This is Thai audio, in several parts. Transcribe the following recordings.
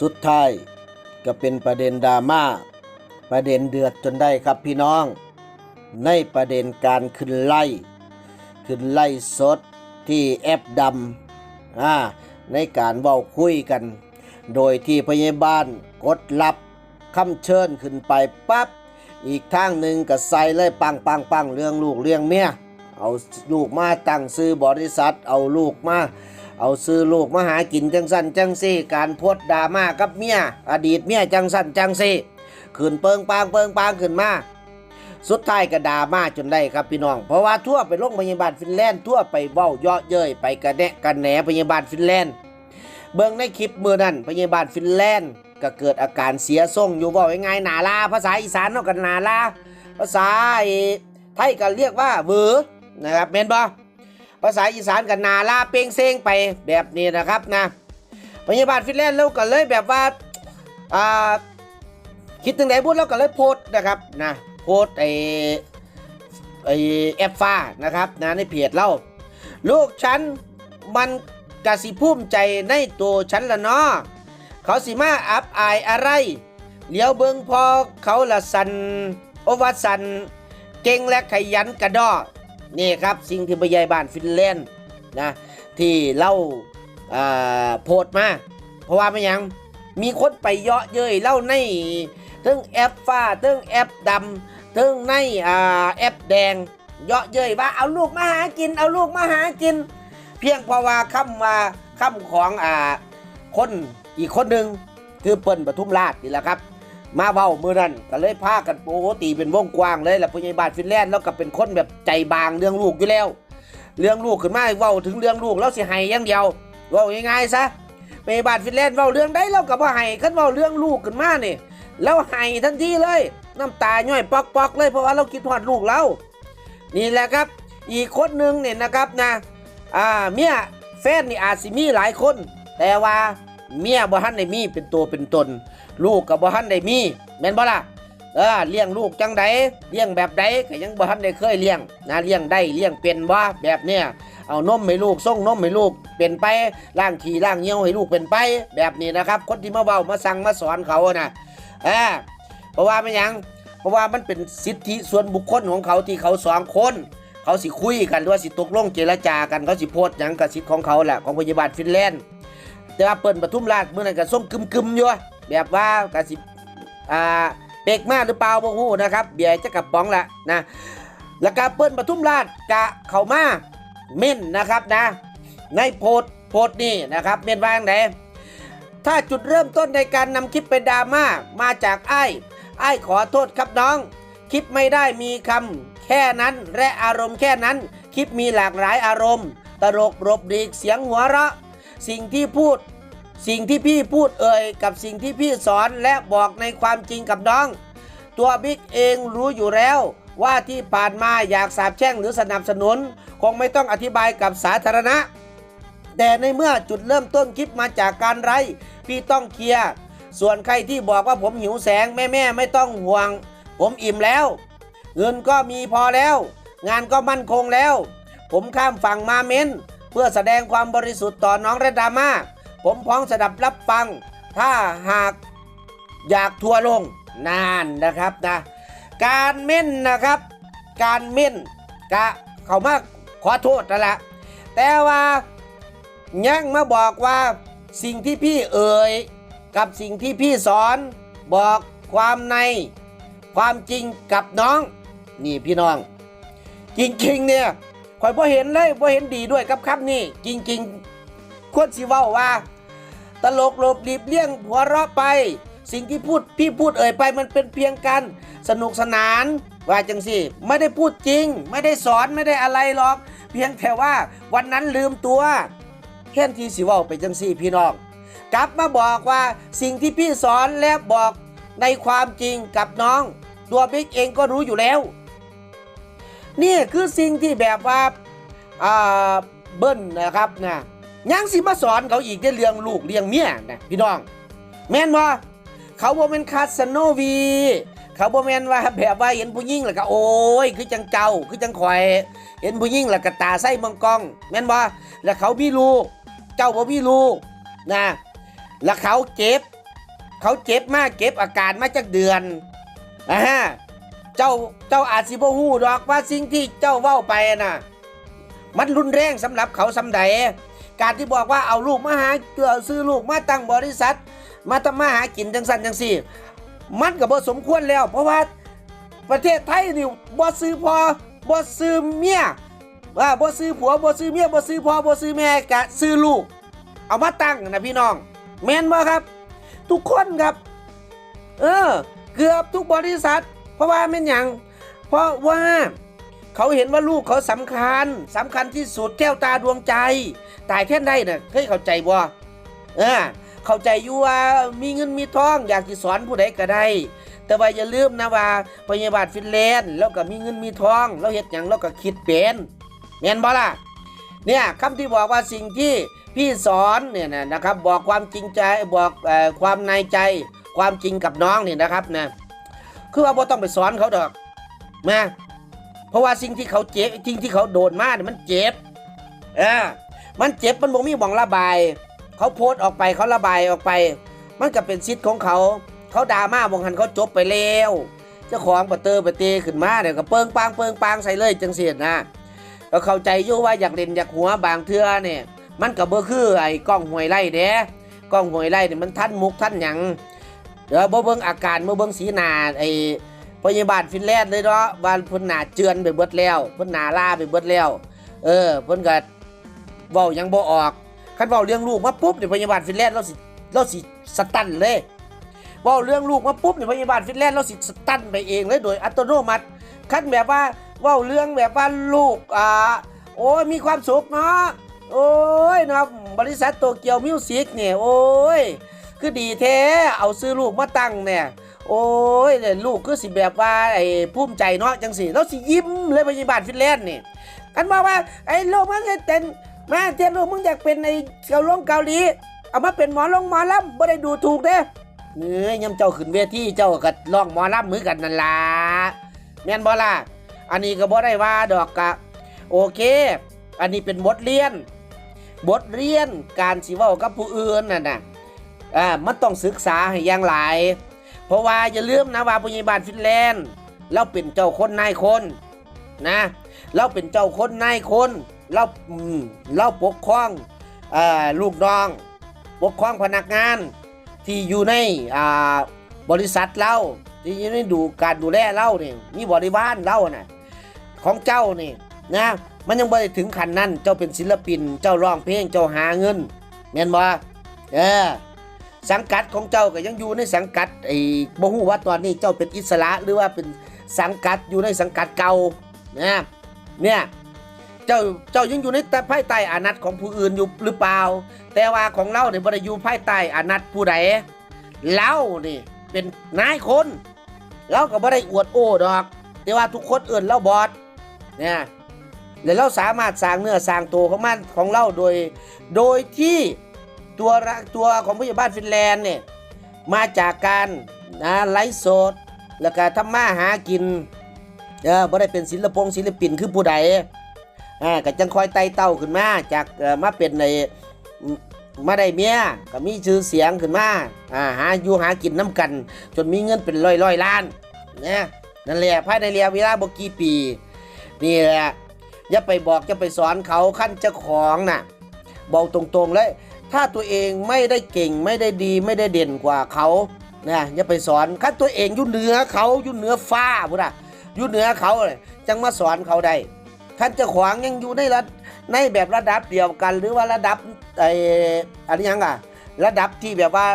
สุดท้ายก็เป็นประเด็นดราม่าประเด็นเดือดจนได้ครับพี่น้อง ในประเด็นการขึ้นไล่ ขึ้นไล่สดที่แอปดำอ่าในการเว้าคุยกัน โดยที่พยาบาลกดรับคำเชิญขึ้นไปปั๊บอีกทางหนึ่งก็ใส่เลยปังปังปังเรื่องลูกเรื่องเมียเอาลูกมาตั้งซื้อบริษัท เอาลูกมา เอาซื้อลูกมาหากินจังสั้นจังซี่ การพดดราม่ากับเมียอดีตเมียจังสั้นจังซี่ขึ้นเปิงปางเปิงปางขึ้นมาสุดท้ายก็ดราม่าจนได้ครับพี่น้อง เพราะว่าทั่วไปโรงพยาบาลฟินแลนด์ทั่วไปเว้าเยาะเย้ยไปกระแนะกันแหนพยาบาลฟินแลนด์ เบิ่งในคลิปมือนั้นพยาบาลฟินแลนด์ ก็เกิดอาการเสียทรงอยู่บอกง่ายๆหนาลาภาษาอีสานเนาะกันหนาลาภาษาไอ้ไทยก็เรียกว่าเวอนะครับเมนบอ ภาษาอีสานกันนาลาเป้งเซงไปแบบนี้นะครับนะพยาบาลฟินแลนด์เราก็เลยแบบว่าอ่าคิดถึงไหนบุญเราก็เลยโพสนะครับนะโพสไอไอแอปฟ้านะครับนะในเพจเราลูกฉันมันกะสิภูมิใจในตัวฉันละเนาะเขาสิมาอับอายอะไรเลี้ยวเบิงพอเขาละสันโอวาสัน เก่งและขยันกระดอ นี่ครับสิ่งที่พยายบ้านฟินแลนด์นะที่เล่าโพสต์มา เพราะว่าไม่ยังมีคนไปเยาะเย้ยเล่าในทึงแอปฟ้าทึงแอปดำทึงในแอปแดงเยาะเย้ยว่าเอาลูกมาหากิน เอาลูกมาหากิน เพียงเพราะว่าคำว่าคำของอ่าคนอีกคนหนึ่งคือเปิ้นปทุมราชนี่แหละครับ มาเว้ามือนั้นก็เลยพากันโอ้โตีเป็นวงกว้างเลยแหละพยาบาลฟินแลนด์แล้วก็เป็นคนแบบใจบางเรื่องลูกอยู่แล้ว เรื่องลูกขึ้นมาเว้าถึงเรื่องลูกแล้วสิให้อย่างเดียวเว้าง่ายๆซะพยาบาลฟินแลนด์เว้าเรื่องใดเราก็บ่ให้คันเว้าเรื่องลูกขึ้นมานี่แล้วให้ทันทีเลย น้ำตาย่อยปอกๆเลยเพราะว่าเราคิดฮอดลูกเรานี่แหละครับ อีกคนหนึ่งเนี่ยนะครับนะอ่าเมียแฟนนี่อาจสิมีหลายคน แต่ว่า เมียบ่ทันได้มีเป็นตัวเป็นตน ลูกกับบ่ทันได้มีแม่นบ่ล่ะเออเลี้ยงลูกจังใดเลี้ยงแบบใดก็ยังบ่ทันได้เคยเลี้ยงนะเลี้ยงได้เลี้ยงเป็นบ่แบบเนี้ยเอานมให้ลูกส่งนมให้ลูกเป็นไปล้างขี้ล้างเยี่ยวให้ลูกเป็นไป แบบนี้นะครับ คนที่มาเว้ามาสั่งมาสอนเขานะเออเพราะว่าไม่ยังเพราะว่ามันเป็นสิทธิส่วนบุคคลของเขาที่เขาสองคนเขาสิคุยกันหรือว่าสิตกลงเจรจากันเขาสิโพสต์หยังกับสิทธิ์ของเขาแหละของพยาบาลฟินแลนด์ แต่ว่าเปิ้นปทุมราชเมื่อนั้นก็ส่งกึมๆอยู่แบบว่าก็สิอ่าเปกมากหรือเปล่าบ่ฮู้นะครับเบียร์จะกระป๋องละนะแล้วก็เปิ้นปทุมราชกะเข้ามาเม่นนะครับนะ ในโพสต์โพสต์นี่นะครับเม่นว่าอย่างไรถ้าจุดเริ่มต้นในการนำคลิปเป็นดราม่ามาจากไอ้ายอ้ขอโทษครับน้อง คลิปไม่ได้มีคำแค่นั้นและอารมณ์แค่นั้น คลิปมีหลากหลายอารมณ์ ตลกรบดีกเสียงหัวเราะ สิ่งที่พูด สิ่งที่พี่พูดเอ่ยกับสิ่งที่พี่สอนและบอกในความจริงกับน้อง ตัวบิ๊กเองรู้อยู่แล้วว่าที่ผ่านมาอยากสาบแช่งหรือสนับสนุน คงไม่ต้องอธิบายกับสาธารณะ แต่ในเมื่อจุดเริ่มต้นคลิปมาจากการไร้พี่ต้องเคลียร์ส่วนใครที่บอกว่าผมหิวแสงแม่แม่ไม่ต้องห่วง ผมอิ่มแล้ว เงินก็มีพอแล้ว งานก็มั่นคงแล้ว ผมข้ามฝั่งมาเม้น เพื่อแสดงความบริสุทธิ์ต่อน้องระดามาผมพร้อมสดับรับฟัง ถ้าหากอยากทัวร์ลงนานนะครับนะการเม้นนะครับ การเม้นกะเขามาขอโทษนั่นแหละแต่ว่ายังมาบอกว่าสิ่งที่พี่เอ่ยกับสิ่งที่พี่สอนบอกความในความจริงกับน้อง นี่พี่น้อง จริงๆเนี่ย คอยพอเห็นเลยพอเห็นดีด้วยกับคำนี้จริงๆควรสิเว้าว่า ตลกหลบหลีบเลี่ยงหัวเราะไป สิ่งที่พูดพี่พูดเอ่ยไปมันเป็นเพียงการสนุกสนาน ว่าจังสิไม่ได้พูดจริง ไม่ได้สอนไม่ได้อะไรหรอก เพียงแต่ว่าวันนั้นลืมตัวแค่นที่สิเว้าไปจังสี่พี่น้องกลับมาบอกว่าสิ่งที่พี่สอนและบอกในความจริงกับน้อง ตัวบิ๊กเองก็รู้อยู่แล้ว นี่คือสิ่งที่แบบว่าเบิ้ลนะครับนะยังสิมาสอนเขาอีกได้เรื่องลูกเลี้ยงเมียนะพี่น้อง แม่นว่าเขาบ่เป็นคาสโนวีเขาบ่แม่นว่าแบบว่าเห็นผู้หญิงแล้วก็โอ้ยคือจังเจ้าคือจังข่อย เห็นผู้หญิงแล้วก็ตาใส่มังกอง แม่นว่าแล้วเขามีลูกเจ้าบ่มีลูกนะแล้วเขาเจ็บ เขาเจ็บมากเก็บอาการมาจากเดือนอ่าฮะ เจ้าเจ้าอาจสิบ่ฮู้ดอกว่าสิ่งที่เจ้าเว้าไปน่ะ มันรุนแรงสำหรับเขาสำใดการที่บอกว่าเอาลูกมาหาเกือซื้อลูกมาตั้งบริษัท มาทำมาหากินจังสันจังสี่ มันก็บ่สมควรแล้ว เพราะว่าประเทศไทยนี่บ่ซื้อพอบ่ซื้อเมียว่าบ่ซื้อผัวบ่ซื้อเมียบ่ซื้อพ่อบ่ซื้อแม่กะซื้อลูก เอามาตั้งนะพี่น้อง แม่นบ่ครับ ทุกคนครับ เออ เกือบทุกบริษัท เพราะว่าแม่นหยังเพราะว่าเขาเห็นว่าลูกเขาสำคัญสำคัญที่สุดแก้วตาดวงใจ ตายแค่นได้น่ะเคยเข้าใจบ่เออเข้าใจอยู่ว่ามีเงินมีทองอยากจะสอนผู้ใดก็ได้ แต่ว่าอย่าลืมนะว่าพยาบาลฟินแลนด์แล้วก็มีเงินมีทอง แล้วเฮ็ดหยังแล้วก็คิดเป็นแม่นบ่ล่ะเนี่ยคำที่บอกว่าสิ่งที่พี่สอนเนี่ยนะครับบอกความจริงใจบอกอความในใจ ความจริงกับน้องเนี่ยนะครับนะ คือว่าบ่ต้องไปสอนเขาดอกนะเพราะว่าสิ่งที่เขาเจ็บสิ่งที่เขาโดนมาเนี่ยมันเจ็บเออมันเจ็บมันบ่มีหม่องระบาย เขาโพสออกไปเขาระบายออกไป มันก็เป็นสิทธิ์ของเขา เขาด่ามาบางหันเขาจบไปแล้วเจ้าของปะเตอร์ปะเตขึ้นมาเนี่ยก็เปิงปางเปิงปางใส่เลยจังเสียนะก็เข้าใจอยู่ว่าอยากเล่นอยากหัวบางเทื่อเนี่ยมันก็บ่คือไอ้กล้องหวยไล่เด้กล้องหวยไล่เนี่ยมันทันมุกทันหยัง เดี๋ยวบ่เบิ่งอาการบ่เบิ่งสีหน้าไอ้พยาบาลฟินแลนด์เลยเนาะบ้านเพิ่นหน้าเจือนไปเบิดแล้วเพิ่นหน้าล่าไปเบิดแล้ว เออเพิ่นก็เว้ายังบ่ออกคันเว้าเรื่องลูกมาปุ๊บเนี่ยพยาบาลฟินแลนด์เราสิเราสิสตันเลยเว่าเรื่องลูกมาปุ๊บเนี่ยพยาบาลฟินแลนด์เราสิสตันไปเองเลยโดยอัตโนมัติคันแบบว่าเว่าเรื่องแบบว่าลูกอ่าโอ้ยมีความสุขเนาะโอ้ยเนาะบริษัทโตเกียวมิวสิกเนี่ยโอ้ย คือดีแท้เอาซื้อลูกมาตั้งเนี่ยโอ้ยเนี่ยลูกคือสิแบบว่าไอ้ภูมิใจเนาะจังสิเราสิยิ้มเลยพยาบาลฟินแลนด์นี่กันบอกว่าไอ้ลูกมันเป็นมาเจ้าลูกมึงอยากเป็นในเกาหลงเกาหลีเอามาเป็นหมอลงหมอลำบ่ได้ดูถูกเด้เนื้อยำเจ้าขึ้นเวทีเจ้าก็ร้องหมอลำมือกันนั่นล่ะแม่นบ่ล่ะอันนี้ก็บ่ได้ว่าดอกกะโอเค อันนี้เป็นบทเรียน บทเรียนการสิเว้ากับผู้อื่นน่ะนะ อ่ามันต้องศึกษาให้อย่างหลาย เพราะว่าอย่าลืมนะว่าพยาบาลฟินแลนด์เราเป็นเจ้าคนนายคนนะเราเป็นเจ้าคนนายคนเราเราปกครองอลูกน้อง ปกครองพนักงานที่อยู่ในบริษัทเราที่อยู่ในดูการดูแลเราเนี่ยมีบริวารเราน่ะของเจ้านี่นะมันยังไม่ได้ถึงขั้นนั้น เจ้าเป็นศิลปิน เจ้าร้องเพลง เจ้าหาเงินเห็นบ่เออ สังกัดของเจ้าก็ยังอยู่ในสังกัดไอ้บ่ฮู้ว่าตอนนี้เจ้าเป็นอิสระหรือว่าเป็นสังกัดอยู่ในสังกัดเก่านะเนี่ยเจ้าเจ้ายังอยู่ในแต่ภายใต้อานัตของผู้อื่นอยู่หรือเปล่า แต่ว่าของเราเนี่ยบ่ได้อยู่ภายใต้อานัตผู้ใดเรานี่เป็นนายคนเราก็บ่ได้อวดโอ้ดอก แต่ว่าทุกคนเอื่นเราบอดเนี่ยแล้วเราสามารถสร้างเนื้อสร้างตัวของมันของเราโดย โดยที่ ตัวระตัวของพยาบาลฟินแลนด์เนี่ยมาจากการนะไลฟ์สดแล้วก็ทำมาหากินเออบ่ได้เป็นศิลปงศิลปินคือผู้ใดอ่าก็จังคอยไต่เต้าขึ้นมาจากมาเป็นในมาได้เมียก็มีชื่อเสียงขึ้นมาอ่าหาอยู่หากินน้ำกัน จนมีเงินเป็นร้อยร้อยล้านนะนั่นแหละภายในระยะเวลาบกี่ปีนี่แหละอย่าไปบอกอย่าไปสอนเขาขั้นเจ้าของน่ะบอกตรงๆเลย ถ้าตัวเองไม่ได้เก่งไม่ได้ดีไม่ได้เด่นกว่าเขานะอย่าไปสอนขั้นตัวเองอยู่เหนือเขาอยู่เหนือฟ้าพุทธะอยู่เหนือเขาเลยจังมาสอนเขาได้ขั้นจ้าของยังอยู่ในระในแบบระดับเดียวกัน หรือว่าระดับไอ้อะไรยังอะระดับที่แบบว่า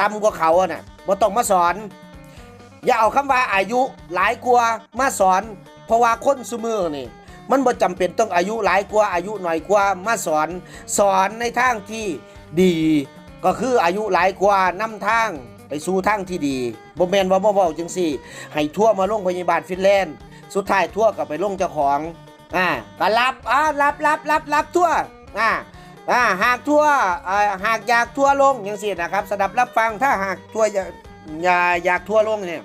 ต่ำกว่าเขาอะน่ะบ่ต้องมาสอน อย่าเอาคำว่าอายุหลายกว่ามาสอน เพราะว่าคนสมือนี่ มันบ่จำเป็นต้องอายุหลายกว่าอายุหน่อยกว่ามาสอน สอนในทางที่ดี ก็คืออายุหลายกว่านำทางไปสู่ทางที่ดีบ่แมนว่าบ่เว้าจังซี่ให้ทั่วมาโรงพยาบาลฟินแลนด์สุดท้ายทั่วก็ไปลงเจ้าของอ่าก็รับอ่ารับรับรับรับทั่วอ่าอ่าหากทั่วอ่าหากอยากทั่วลงอย่างสินะครับสดับรับฟังถ้าหากทั่วอยากอยากทั่วลงเนี่ย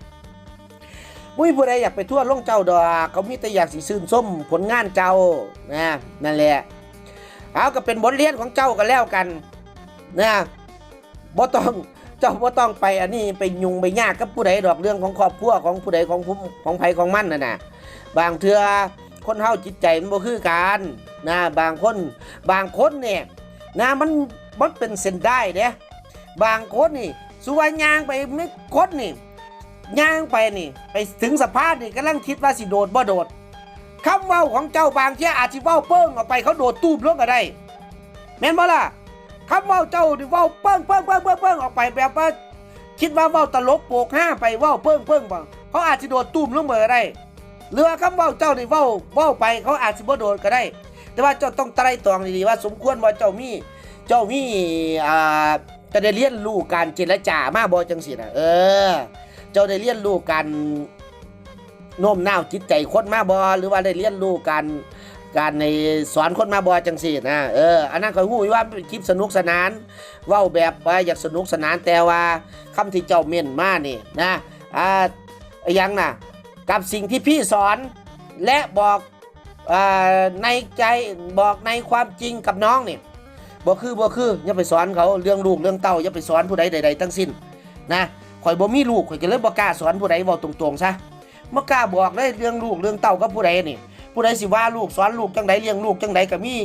มุ้ยผู้ใดอยากไปทั่วลงเจ้าดอกเขามีแต่อยากสิซื่นส้มผลงานเจ้านะนั่นแหละเอาก็เป็นบทเรียนของเจ้ากันแล้วกันนะบ่ต้องเจ้าบ่ต้องไปอันนี้ไปยุงไปยากกับผู้ใดดอกเรื่องของครอบครัวของผู้ใดของผู้ของไผของมันน่ะนะบางเทือคนเฮาจิตใจมันบ่คือกันนะบางคนบางคนเนี่ยนะมันมันเป็นเส้นได้เด้บางคนนี่สุวรรณยางไปไม่คนนี่ ย่างไปนี่ ไปถึงสะพานนี่กำลังคิดว่าสิโดดบ่โดดคำเว้าของเจ้าบางเที่ยอาจสิเว้าเปิ้งออกไปเขาโดดตูบลงก็ได้ แม่นบ่ล่ะคำเว้าเจ้านี่เว้าเปิ้งเปิ้งเปิ้งเปิ้งเปิ้งออกไปแบบว่าคิดว่าเว้าตลกโปกห้าไปเว้าเปิ้งเปิ้งบ่เขาอาจสิโดดตูมลงมาก็ได้หรือว่าคำเว้าเจ้านี่เว้าเว้าไปเขาอาจสิบ่โดดก็ได้ แต่ว่าเจ้าต้องไตร่ตรองดีๆว่า สมควรว่าเจ้ามีเจ้ามีอ่าจะได้เรียนรู้การเจรจามาบ่จังซี่น่ะเออ เจ้าได้เรียนรู้การโน้มน้าวจิตใจคนมาบ่หรือว่าได้เรียนรู้การการในสอนคนมาบ่จังซี่นะเอออันนั้นก็ฮู้ยว่าคลิปสนุกสนานเว้าแบบว่าอยากสนุกสนานแต่ว่าคำที่เจ้าเม่นมานี่นะอ่ายังนะกับสิ่งที่พี่สอนและบอกอ่าในใจบอกในความจริงกับน้องนี่บ่คือบ่คืออย่าไปสอนเขาเรื่องลูกเรื่องเต้าอย่าไปสอนผู้ใดใดๆทั้งสิ้นนะ ข่อยบ่มีลูกข่อยก็เลยบ่กล้าสอนผู้ใดเว้าตรงๆซะบ่กล้าบอกเลยเรื่องลูกเรื่องเต้ากับผู้ใดนี่ ผู้ใดสิว่าลูกสอนลูกจังใดเลี้ยงลูกจังใดก็มี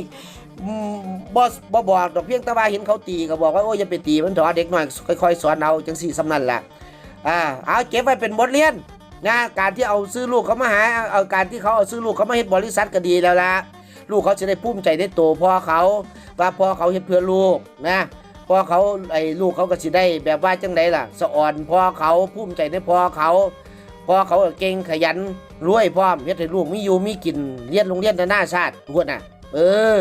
บ่บ่บอกดอกเพียงแต่ว่าเห็นเขาตีก็บอกว่าโอ้ยอย่าไปตีมันเถอะเด็กน้อยค่อยๆสอนเอาจังซี่สำนั่นล่ะอ่าเอาเก็บไว้เป็นบทเรียนนะการที่เอาซื้อลูกเขามาหาเอาเอาการที่เขาเอาซื้อลูกเขามาเฮ็ดบริษัทก็ดีแล้วล่ะลูกเขาจะได้ภูมิใจในตัวพ่อเขาว่าพ่อเขาเฮ็ดเพื่อลูกนะ พ่อเขาไอ้ลูกเขาก็สิได้แบบว่าจังไดล่ะ สะอ่อนพ่อเขาภูมิใจในพ่อเขาพ่อเขาเก่งขยันรวยพร้อมเฮ็ดให้ลูกมีอยู่มีกินเรียนโรงเรียนนานาชาติทุกคนน่ะ เออ